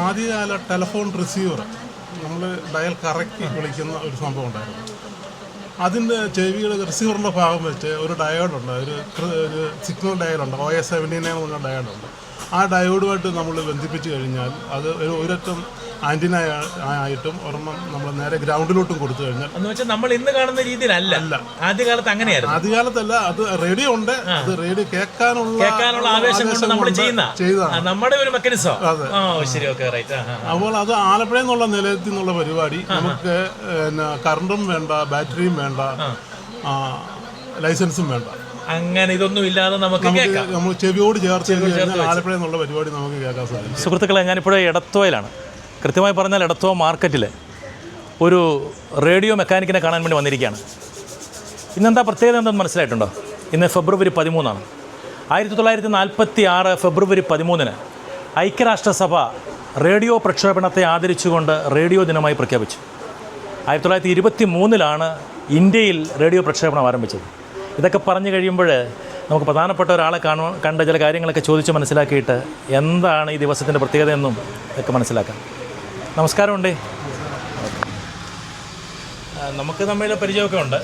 ആദ്യകാല telephone receiver നമ്മൾ dial കറക്കി വിളിക്കുന്ന ഒരു സംഭവം ഉണ്ടായിരുന്നു. അതിന്റെ ചെവിയുടെ റിസീവറിന്റെ ഭാഗം വെച്ച് ഒരു ഡയോഡുണ്ട് ഒരു ഒരു സിഗ്നൽ ഡയലുണ്ട് ഒ എസ് സെവന്റി നയൻ പറഞ്ഞ ഡയോഡുണ്ട് ആ ഡയോഡുമായിട്ട് നമ്മൾ ബന്ധിപ്പിച്ച് കഴിഞ്ഞാൽ അത് ഒരു ഒരറ്റം ആന്റിന ആയിട്ടും ഒരെണ്ണം നമ്മൾ നേരെ ഗ്രൗണ്ടിലോട്ടും കൊടുത്തു കഴിഞ്ഞാൽ എന്ന് വെച്ചാൽ നമ്മൾ ഇന്ന് കാണുന്ന രീതിയിലല്ല. അല്ല. ആദ്യകാലത്ത് അങ്ങനെയായിരുന്നു. ആദ്യകാലത്തല്ല അത് റേഡിയോ ഉണ്ട്. അത് റേഡിയോ കേൾക്കാനുള്ള കേൾക്കാനുള്ള ആവേശം കൊണ്ട് നമ്മൾ ചെയ്യുന്ന. ചെയ്തതാണ് നമ്മുടെ ഒരു മെക്കാനിസം അതെ. ആ ശരി ഓക്കെ റൈറ്റ് അപ്പോൾ അത് ആലപ്പുഴ എന്നുള്ള നിലയത്തിൽ നിന്നുള്ള പരിപാടി. നമുക്ക് കറണ്ടും വേണ്ട ബാറ്ററിയും വേണ്ട ലൈസൻസും വേണ്ട. അങ്ങനെ ഇതൊന്നും ഇല്ലാതെ നമുക്ക് കേൾക്കാം. നമ്മൾ ചെവിയോട് ചേർത്ത് കഴിഞ്ഞാൽ ആലപ്പുഴ എന്നുള്ള പരിപാടി നമുക്ക് കേൾക്കാൻ സാധിക്കും. സുഹൃത്തുക്കളെ ഞാനിപ്പോഴേ എടത്വയിലാണ് കൃത്യമായി പറഞ്ഞാൽ ഇടത്തോ മാർക്കറ്റിൽ ഒരു റേഡിയോ മെക്കാനിക്കിനെ കാണാൻ വേണ്ടി വന്നിരിക്കുകയാണ്. ഇന്നെന്താ പ്രത്യേകത എന്തെന്ന് മനസ്സിലായിട്ടുണ്ടോ? ഇന്ന് ഫെബ്രുവരി പതിമൂന്നാണ്. ആയിരത്തി തൊള്ളായിരത്തി നാൽപ്പത്തി ആറ് ഫെബ്രുവരി പതിമൂന്നിന് ഐക്യരാഷ്ട്രസഭ റേഡിയോ പ്രക്ഷേപണത്തെ ആദരിച്ചുകൊണ്ട് റേഡിയോ ദിനമായി പ്രഖ്യാപിച്ചു. ആയിരത്തി തൊള്ളായിരത്തി ഇരുപത്തി മൂന്നിലാണ് ഇന്ത്യയിൽ റേഡിയോ പ്രക്ഷേപണം ആരംഭിച്ചത്. ഇതൊക്കെ പറഞ്ഞു കഴിയുമ്പോൾ നമുക്ക് പ്രധാനപ്പെട്ട ഒരാളെ കാണുക കണ്ട ചില കാര്യങ്ങളൊക്കെ ചോദിച്ച് മനസ്സിലാക്കിയിട്ട് എന്താണ് ഈ ദിവസത്തിന്റെ പ്രത്യേകതയെന്നും ഒക്കെ മനസ്സിലാക്കാം. നമസ്കാരമുണ്ടേ. നമുക്ക് തമ്മിൽ പരിചയമൊക്കെ ഉണ്ട്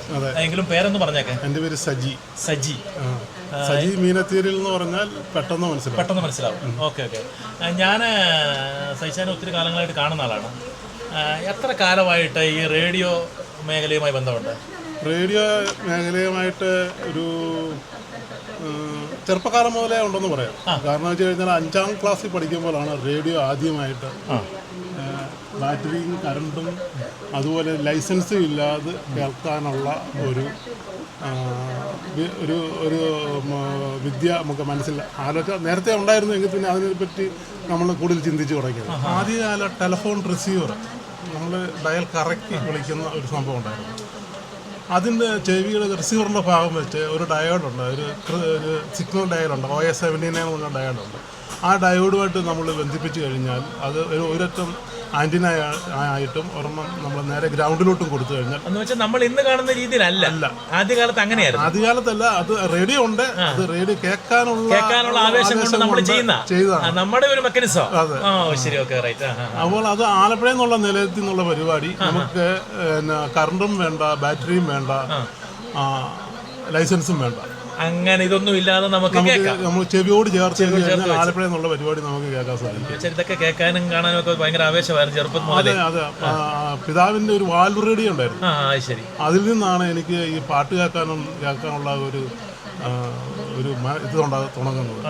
എങ്കിലും പേരൊന്ന് പറഞ്ഞേക്കെ. എന്റെ പേര് സജി. സജി. സജി മീനത്തീരിൽ എന്ന് പറഞ്ഞാൽ പെട്ടെന്ന് മനസ്സിലാവും. പെട്ടെന്ന് മനസ്സിലാവും. Okay okay. ഞാൻ സജിശാനെ ഒത്തിരി കാലങ്ങളായിട്ട് കാണുന്ന ആളാണ്. എത്ര കാലമായിട്ട് ഈ റേഡിയോ മേഖലയുമായി ബന്ധമുണ്ട്? റേഡിയോ മേഖലയുമായിട്ട് ഒരു ചെറുപ്പക്കാലം മുതലേ ഉണ്ടെന്ന് പറയാം. കാരണം വെച്ച് കഴിഞ്ഞാൽ അഞ്ചാം ക്ലാസ്സിൽ പഠിക്കുമ്പോഴാണ് റേഡിയോ ആദ്യമായിട്ട് ബാറ്ററിയും കറണ്ടും അതുപോലെ ലൈസൻസും ഇല്ലാതെ കേൾക്കാനുള്ള ഒരു ഒരു ഒരു വിദ്യ നമുക്ക് മനസ്സിൽ ആലോചന നേരത്തെ ഉണ്ടായിരുന്നു എങ്കിൽ പിന്നെ അതിനെപ്പറ്റി നമ്മൾ കൂടുതൽ ചിന്തിച്ചു തുടങ്ങിയത്. ആദ്യകാല ടെലഫോൺ റിസീവർ നമ്മൾ ഡയൽ കറക്കി വിളിക്കുന്ന ഒരു സംഭവം ഉണ്ടായിരുന്നു. അതിന്റെ ചെവിയുടെ റിസീവറിന്റെ ഭാഗം വെച്ച് ഒരു ഡയോഡുണ്ട് ഒരു ഒരു സിഗ്നൽ ഡയലുണ്ട് ഒ എസ് സെവന്റി നയൻ പറഞ്ഞ ഡയോഡുണ്ട് ആ ഡയോഡുമായിട്ട് നമ്മൾ ബന്ധിപ്പിച്ച് കഴിഞ്ഞാൽ അത് ഒരു ഒരറ്റം ആന്റിന ആയിട്ടും ഒരെണ്ണം നമ്മൾ നേരെ ഗ്രൗണ്ടിലോട്ടും കൊടുത്തു കഴിഞ്ഞാൽ എന്ന് വെച്ചാൽ നമ്മൾ ഇന്ന് കാണുന്ന രീതിയിലല്ല. ആദ്യകാലത്ത് അങ്ങനെയായിരുന്നു. ആദ്യകാലത്തല്ല അത് റേഡിയോ ഉണ്ട്. അത് റേഡിയോ കേൾക്കാനുള്ള കേൾക്കാനുള്ള ആവേശം കൊണ്ട് നമ്മൾ ചെയ്യുന്ന. ചെയ്തതാണ്. ആ, നമ്മുടെ ഒരു മെക്കാനിസം അതെ. ആ ശരി ഓക്കെ റൈറ്റ് അപ്പോൾ അത് ആലപ്പുഴ എന്നുള്ള നിലയത്തിൽ നിന്നുള്ള പരിപാടി. നമുക്ക് കറണ്ടും വേണ്ട ബാറ്ററിയും വേണ്ട ആ, ലൈസൻസും വേണ്ട. അങ്ങനെ ഇതൊന്നും ഇല്ലാതെ നമുക്ക് കേൾക്കാം. നമ്മൾ ചെവിയോട് ചേർത്ത് ആലപ്പുഴ എന്നുള്ള പരിപാടി നമുക്ക് കേൾക്കാൻ സാധിക്കും. ഇതൊക്കെ കേൾക്കാനും കാണാനും ഒക്കെ ഭയങ്കര ആവേശമായിരുന്നു ചെറുപ്പം മുതലേ. അതെ അതെ. പിതാവിന്റെ ഒരു വാൽവ് റേഡിയോ ഉണ്ടായിരുന്നു. ആ ശരി. അതിൽ നിന്നാണ് എനിക്ക് ഈ പാട്ട് കേൾക്കാനും കേൾക്കാനുള്ള ഒരു ഒരു ഇത് തുടങ്ങുന്നത്.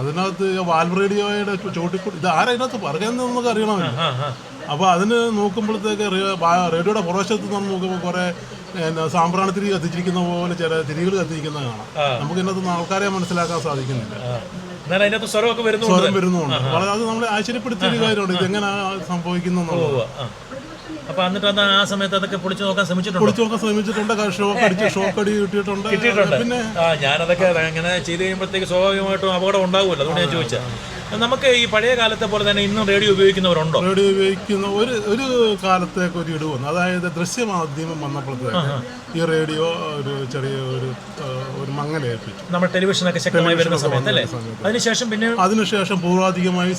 അതിനകത്ത് വാൽവ് റേഡിയോയുടെ ചോട്ടിക്കൂടി ഇത് ആരാ ഇതിനകത്ത് പറയുന്നത് നമുക്ക് അറിയണമല്ലോ. അപ്പോൾ അതിന് നോക്കുമ്പോഴത്തേക്ക് റേഡിയോയുടെ പുറവശത്ത് നിന്ന് നോക്കുമ്പോൾ കുറേ എന്നാ സാമ്പ്രാണി തിരി കത്തിച്ചിരിക്കുന്ന പോലെ ചില തിരികൾ കത്തിരിക്കുന്ന കാണാം. നമുക്ക് ഇതിനകത്ത് ആൾക്കാരെ മനസ്സിലാക്കാൻ സാധിക്കുന്നില്ല. അതിനകത്ത് സ്വരമൊക്കെ വരുന്നുണ്ട്. സ്വരം വരുന്നുണ്ട്. വളരെ അത് നമ്മളെ ആശ്ചര്യപ്പെടുത്തിയ കാര്യമുണ്ട് കാര്യമാണ്. ഇതെങ്ങനെ സംഭവിക്കുന്നു. അപ്പൊ എന്നിട്ട് അന്ന് ആ സമയത്ത് അതൊക്കെ പൊളിച്ചു നോക്കാൻ ശ്രമിച്ചിട്ടുണ്ട്? പൊളിച്ചു നോക്കാൻ ശ്രമിച്ചിട്ടുണ്ട്. ഷോക്ക് അടിച്ച് ഷോക്ക് അടി കിട്ടിയിട്ടുണ്ട്. കിട്ടിയിട്ടുണ്ട്. പിന്നെ ആ ഞാനതൊക്കെ അങ്ങനെ ചെയ്ത് കഴിയുമ്പോഴത്തേക്ക് സ്വാഭാവികമായിട്ടും അപകടം ഉണ്ടാവുമല്ലോ. അതുകൊണ്ട് ഞാൻ ചോദിച്ചത്. നമുക്ക് ഈ പഴയ കാലത്തെ പോലെ തന്നെ ഇന്നും റേഡിയോ ഉപയോഗിക്കുന്നവരുണ്ടോ? റേഡിയോ ഉപയോഗിക്കുന്ന ഒരു ഒരു കാലത്തേക്ക് ഒരു ഇടവ് വന്നു. അതായത് ദൃശ്യമാധ്യമം വന്നപ്പോഴത്തേക്ക് ഈ റേഡിയോ ഒരു ചെറിയ ഒരു ഒരു മങ്ങലേൽപ്പിച്ചു നമ്മൾ ടെലിവിഷനൊക്കെ ശക്തമായി വരുന്ന സമയത്ത് അല്ലേ? അതിനുശേഷം പിന്നെ അതിനുശേഷം പൂർവാധികമായി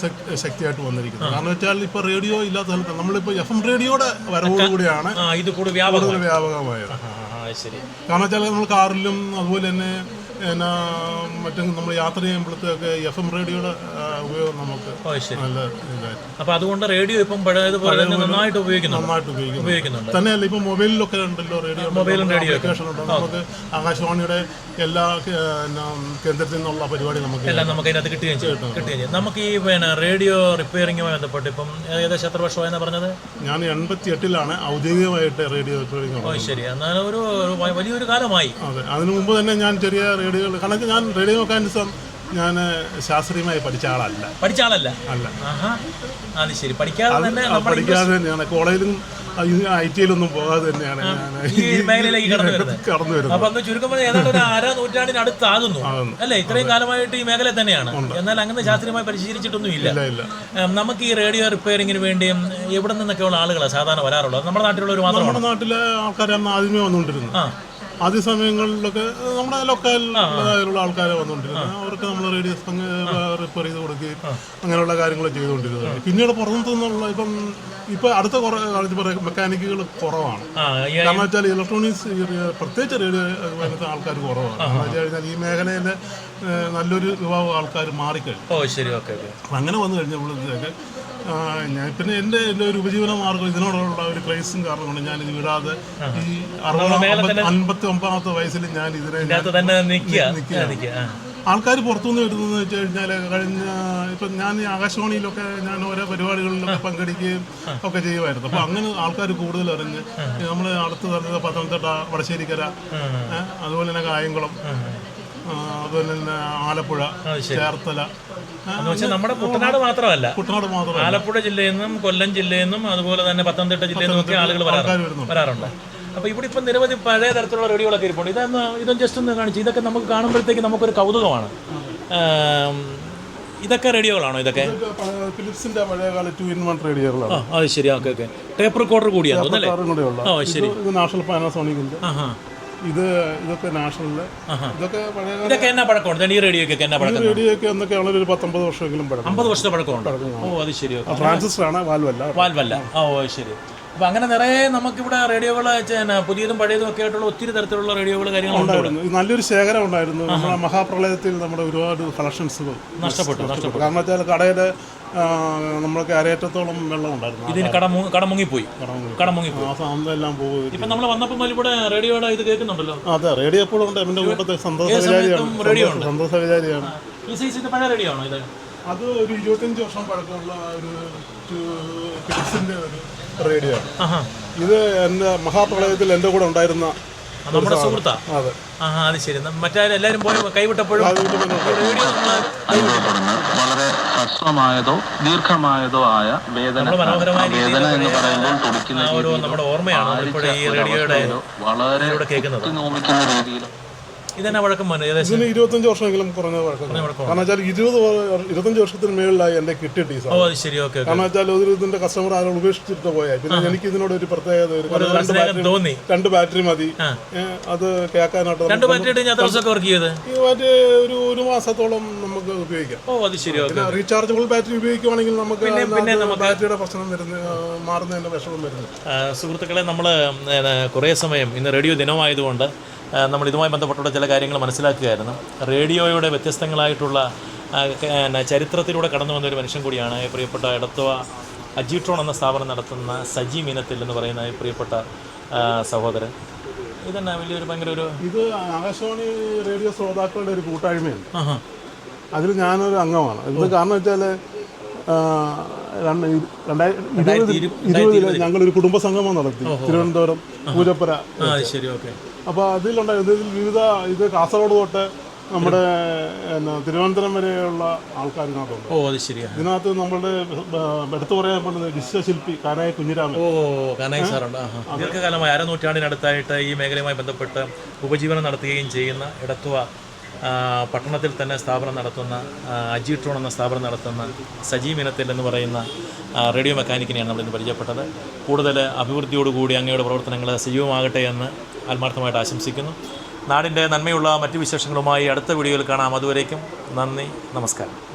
ശക്തിയായിട്ട് വന്നിരിക്കുന്നത് കാരണം വെച്ചാൽ ഇപ്പൊ റേഡിയോ ഇല്ലാത്ത സ്ഥലത്ത് നമ്മളിപ്പോ എഫ് എം റേഡിയോയുടെ വരവോടുകൂടിയാണ് ഇത് കൂടുതൽ വ്യാപകമായത്. കാരണം വെച്ചാൽ നമ്മൾ കാറിലും അതുപോലെ തന്നെ എന്നാ മറ്റും നമ്മൾ യാത്ര ചെയ്യുമ്പോഴത്തേക്ക് എഫ് എം റേഡിയോയുടെ ഉപയോഗം നമുക്ക് നല്ല ഇതായിട്ട്. അപ്പൊ അതുകൊണ്ട് റേഡിയോ ഇപ്പം പഴയതുപോലെ നന്നായിട്ട് ഉപയോഗിക്കുന്നു നന്നായിട്ട് ഉപയോഗിക്കുന്നു ഉപയോഗിക്കുന്നുണ്ട്. തന്നെയല്ല ഇപ്പൊ മൊബൈലിലൊക്കെ ഉണ്ടല്ലോ റേഡിയോ മൊബൈലും റേഡിയോ. ആപ്ലിക്കേഷൻ ഉണ്ട്. നമുക്ക് ആകാശവാണിയുടെ എല്ലാ കേന്ദ്രത്തിൽ നിന്നുള്ള പരിപാടി നമുക്ക് എല്ലാം നമുക്ക് അതിനകത്ത് കിട്ടുകയും ചെയ്യും. കിട്ടുകയും ചെയ്യും. നമുക്ക് ഈ പിന്നെ റേഡിയോ റിപ്പയറിങ്ങുമായി ബന്ധപ്പെട്ട് ഇപ്പം ഏകദേശം എത്ര വർഷമായെന്ന് പറഞ്ഞത്? ഞാൻ എൺപത്തി എട്ടിലാണ് ഔദ്യോഗികമായിട്ട് റേഡിയോ റിപ്പയറിംഗ് ശരി. എന്നാലും ഒരു വലിയൊരു കാലമായി. അതെ. അതിനു മുമ്പ് തന്നെ ഞാൻ ചെറിയ റേഡിയോകൾ കാരണം വെച്ചാൽ ഞാൻ റേഡിയോ മെക്കാനിസം ഞാൻ ശാസ്ത്രീയമായി പഠിച്ച ആളല്ല. പഠിച്ച ആളല്ല? അല്ല. അത് ശരി. പഠിക്കാതെ തന്നെ പഠിക്കാതെ തന്നെയാണ്. കോളേജിലും ഐ ടിയിലൊന്നും പോകാതെ തന്നെയാണ് കടന്നു വരുന്നത്. അപ്പൊ അന്ന് ചുരുക്കം പറഞ്ഞാൽ ഏതാണ്ട് ഒരു അര നൂറ്റാണ്ടിനടുത്താകുന്നു. ആകുന്നു. അല്ലേ? ഇത്രയും കാലമായിട്ട് ഈ മേഖല തന്നെയാണ്. എന്നാൽ അങ്ങനെ ശാസ്ത്രീയമായി പരിശീലിച്ചിട്ടൊന്നും ഇല്ല. നമുക്ക് ഈ റേഡിയോ റിപ്പയറിങ്ങിന് വേണ്ടിയും എവിടെ നിന്നൊക്കെയുള്ള ആളുകളാണ് സാധാരണ വരാറുള്ളത്? നമ്മുടെ നാട്ടിലുള്ള ഒരു മാത്രമാണ്? നമ്മുടെ നാട്ടിലെ ആൾക്കാരാണ് ആദ്യമേ വന്നുകൊണ്ടിരുന്നത് ആദ്യ സമയങ്ങളിലൊക്കെ നമ്മുടെ ലോക്കലിലുള്ള ആൾക്കാർ വന്നുകൊണ്ടിരുന്നത്. അവർക്ക് നമ്മൾ റേഡിയോസ് റിപ്പയർ ചെയ്ത് കൊടുക്കുകയും അങ്ങനെയുള്ള കാര്യങ്ങൾ ചെയ്തുകൊണ്ടിരുന്നത്. പിന്നീട് പുറത്തു നിന്നുള്ള ഇപ്പം ഇപ്പൊ അടുത്ത കുറേ കാലത്ത് പറയാം മെക്കാനിക്കുകൾ കുറവാണ്. കാരണം വെച്ചാൽ ഇലക്ട്രോണിക്സ് പ്രത്യേകിച്ച് റേഡിയോ വരുന്ന ആൾക്കാർ കുറവാണ്. കാരണം വെച്ച് കഴിഞ്ഞാൽ ഈ മേഖലയിലെ നല്ലൊരു വിഭാഗം ആൾക്കാർ മാറിക്കഴിഞ്ഞു. അങ്ങനെ വന്നു കഴിഞ്ഞപ്പോഴത്തേക്ക് ഞാൻ പിന്നെ എന്റെ എന്റെ ഒരു ഉപജീവന മാർഗം ഇതിനോടുള്ള ഒരു ക്രൈസും കാരണം കൊണ്ട് ഞാൻ ഇത് വിടാതെ ഈ അറുപത് അൻപത്തി ഒമ്പതാമത്തെ വയസ്സിൽ ഞാൻ ഇതിനെ നിൽക്കുക. ആൾക്കാർ പുറത്തുനിന്ന് വരുന്നതെന്ന് വെച്ച് കഴിഞ്ഞാൽ കഴിഞ്ഞ ഇപ്പം ഞാൻ ഈ ആകാശവാണിയിലൊക്കെ ഞാൻ ഓരോ പരിപാടികളിലൊക്കെ പങ്കെടുക്കുകയും ഒക്കെ ചെയ്യുമായിരുന്നു. അപ്പോൾ അങ്ങനെ ആൾക്കാർ കൂടുതൽ അറിഞ്ഞ് നമ്മൾ അടുത്ത് പറഞ്ഞത് പത്തനംതിട്ട വടശ്ശേരിക്കര അതുപോലെ തന്നെ കായംകുളം അതുപോലെ തന്നെ ആലപ്പുഴ ചേർത്തല എന്ന് വെച്ചാൽ നമ്മുടെ കുട്ടനാട് മാത്രമല്ല. കുട്ടനാട് മാത്രം ആലപ്പുഴ ജില്ലയിൽ നിന്നും കൊല്ലം ജില്ലയിൽ നിന്നും അതുപോലെ തന്നെ പത്തനംതിട്ട ജില്ലയിൽ നിന്നും ഒക്കെ ആളുകൾ വരാറുണ്ട്. അപ്പൊ ഇവിടെ ഇപ്പം നിരവധി പഴയ തരത്തിലുള്ള റേഡിയോകളൊക്കെ ഇരിപ്പുണ്ട്. ഇതൊന്ന് ഇതും ജസ്റ്റ് ഒന്ന് കാണിച്ചു. ഇതൊക്കെ നമുക്ക് കാണുമ്പോഴത്തേക്ക് നമുക്കൊരു കൗതുകമാണ്. ഇതൊക്കെ റേഡിയോകളാണോ ഇതൊക്കെ? ഫിലിപ്സിന്റെ പഴയകാല ടു ഇൻ വൺ റേഡിയോകളാണ്. അത് ശരി. Okay okay. ടേപ്പ് റെക്കോർഡർ കൂടിയാണ് ഓ ശരി. നാഷണൽ പാനാസോണിക്കിന്റെ ഇത് ഇതൊക്കെ നാഷണലിൽ ഇതൊക്കെ പഴയ ഇതൊക്കെ എന്നാ പഴക്കമുണ്ട്? ഈ റേഡിയോക്കൊക്കെ എന്നാ പഴക്കം റേഡിയോയൊക്കെ എന്നൊക്കെ ആണെങ്കിൽ ഒരു പത്തൊമ്പത് വർഷമെങ്കിലും പഴക്കം അമ്പത് വർഷത്തെ പഴക്കമുണ്ട്? ഓ അത് ശരി. ഓക്കെ ആണ് വാൽവല്ല. വാൽവല്ല. ഓ ശരി. അപ്പോൾ അങ്ങനെ നിറയെ നമുക്കിവിടെ റേഡിയോകൾ പുതിയതും പഴയതും ഒക്കെ ആയിട്ടുള്ള ഒത്തിരി തരത്തിലുള്ള റേഡിയോകൾ കാര്യങ്ങളുണ്ട് ഇവിടെ. ഉണ്ടായിരുന്നു നല്ലൊരു ശേഖരം ഉണ്ടായിരുന്നു. നമ്മുടെ മഹാപ്രളയത്തിൽ നമ്മുടെ ഒരുപാട് കളക്ഷൻസ് നഷ്ടപ്പെട്ടു നഷ്ടപ്പെട്ടു. കാരണം വെച്ചാൽ കടയുടെ നമ്മൾക്ക് അരയറ്റത്തോളം വെള്ളം ഉണ്ടായിരുന്നു. ഇതിന് കട കടമുങ്ങിപ്പോയി. കട പോകും. ഇപ്പം നമ്മൾ വന്നപ്പോൾ ഇവിടെ റേഡിയോയുടെ ഇത് കേൾക്കുന്നുണ്ടല്ലോ. അതെ റേഡിയോ എപ്പോഴും ഉണ്ട്. എന്റെ കൂട്ടത്തിൽ സന്തോഷ വിചാരിയാണ് റേഡിയോ സന്തോഷ വിചാരിയാണ് ഈ സൈസ് പഴയ റേഡിയോ ആണോ ഇത്? അത് ഒരു ഇരുപത്തഞ്ച് വർഷം പഴക്കമുള്ള ഒരു ഫിലിപ്സിന്റെ ഒരു റേഡിയോ. ഇത് എന്റെ മഹാപ്രളയത്തിൽ എന്റെ കൂടെ ഉണ്ടായിരുന്ന നമ്മുടെ സുഹൃത്താ? അതെ. ആഹാ അത് ശരി. ന- മറ്റേ എല്ലാവരും പോയി കൈവിട്ടപ്പോഴും റേഡിയോ വളരെ ഹ്രസ്വമായതോ ദീർഘമായതോ ആയ വേദന മനോഹരമായ ആ വേദന എന്ന് പറയുമ്പോൾ തുടിക്കുന്ന ആ നമ്മുടെ ഓർമ്മയാണ് ഇപ്പോഴും ഈ റേഡിയോയുടെ വളരെ കേൾക്കുന്നത്. നോമിക്കുന്ന രീതിയിലോ ഇതെന്നാ വഴക്കം മോനെ ഏകദേശം ഇതിന് ഇരുപത്തഞ്ച് വർഷമെങ്കിലും കുറഞ്ഞ പഴക്കം കാരണം വെച്ചാൽ ഇരുപത് വർ- ഇരുപത്തഞ്ച് വർഷത്തിന് മേളിലായി എന്റെ കിട്ടിയിട്ട് ഈ ഓ സാധനം അത് ശരി. Okay okay. കാരണം വെച്ചാൽ ഒരു ഇതിന്റെ കസ്റ്റമർ ആരും ഉപേക്ഷിച്ചിട്ട് പോയാൽ പിന്നെ എനിക്ക് ഇതിനോട് ഒരു പ്രത്യേകത ഒരു കാരണം രണ്ട് സ്നേഹം ബാറ്ററി തോന്നി. രണ്ട് ബാറ്ററി മതി. ഏ, അത് കേൾക്കാനായിട്ട് രണ്ട് ബാറ്ററി ഇട്ട് ഞാൻ എത്ര ദിവസമൊക്കെ വർക്ക് ചെയ്ത് ഈ ബാറ്ററി ഒരു ഒരു മാസത്തോളം നമുക്ക് ഉപയോഗിക്കാം. ഓ അത് ശരി. ഓക്കെ റീചാർജബിൾ ബാറ്ററി ഉപയോഗിക്കുവാണെങ്കിൽ നമുക്ക് പിന്നെ അതിനകത്ത് ബാറ്ററിയുടെ പ്രശ്നം വരുന്ന ആ, മാറുന്നതിന്റെ വിഷമം വരുന്നു സുഹൃത്തുക്കളെ നമ്മൾ കുറേ സമയം ഇന്ന് റേഡിയോ ദിനമായതുകൊണ്ട് നമ്മൾ ഇതുമായി ബന്ധപ്പെട്ടുള്ള ചില കാര്യങ്ങൾ മനസ്സിലാക്കുകയായിരുന്നു. റേഡിയോയുടെ വ്യത്യസ്തങ്ങളായിട്ടുള്ള ചരിത്രത്തിലൂടെ കടന്നു വന്ന ഒരു മനുഷ്യൻ കൂടിയാണ് പ്രിയപ്പെട്ട ഇടത്തുവ അജിട്രോൺ എന്ന സ്ഥാപനം നടത്തുന്ന സജി മീനത്തിൽ എന്ന് പറയുന്ന പ്രിയപ്പെട്ട സഹോദരൻ. ഇതന്നെ വലിയൊരു ഭയങ്കര ഒരു ഇത് ആകാശവാണി റേഡിയോ ശ്രോതാക്കളുടെ ഒരു കൂട്ടായ്മയാണ് അതിൽ ഞാനൊരു അംഗമാണ്. ഇത് കാരണം വെച്ചാൽ രണ്ടായിരത്തി ഇരുപതിൽ ഞങ്ങളൊരു കുടുംബ സംഗമം നടത്തി തിരുവനന്തപുരം പൂജപ്പുര. ശരി ഓക്കെ. അപ്പോൾ അതിലുണ്ട് ഇതിൽ വിവിധ ഇത് കാസർഗോഡ് തൊട്ട് നമ്മുടെ എന്നാ, തിരുവനന്തപുരം വരെയുള്ള ആൾക്കാർ ഇതിനകത്തുണ്ട് ഓ അത് ശരിയാണ് ഇതിനകത്ത് നമ്മളുടെ എടുത്തു പറയാൻ പറ്റുന്നത് വിശ്വശില്പി കാനായ കുഞ്ഞിരാമൻ. ഓ കാനായ സാറുണ്ട്. ദീർഘകാലമായി അരനൂറ്റാണ്ടിനടുത്തായിട്ട് ഈ മേഖലയുമായി ബന്ധപ്പെട്ട് ഉപജീവനം നടത്തുകയും ചെയ്യുന്ന ഇടത്തുവ പട്ടണത്തിൽ തന്നെ സ്ഥാപനം നടത്തുന്ന അജി അജിട്രോൺ എന്ന സ്ഥാപനം നടത്തുന്ന സജീവ് ഇനത്തിൽ എന്ന് പറയുന്ന റേഡിയോ മെക്കാനിക്കിനെയാണ് നമ്മളിന്ന് പരിചയപ്പെട്ടത്. കൂടുതൽ അഭിവൃദ്ധിയോടുകൂടി അങ്ങയുടെ പ്രവർത്തനങ്ങൾ സജീവമാകട്ടെ എന്ന് ആത്മാർത്ഥമായിട്ട് ആശംസിക്കുന്നു. നാടിന്റെ നന്മയുള്ള മറ്റു വിശേഷങ്ങളുമായി അടുത്ത വീഡിയോയിൽ കാണാം. അതുവരേക്കും നന്ദി നമസ്കാരം.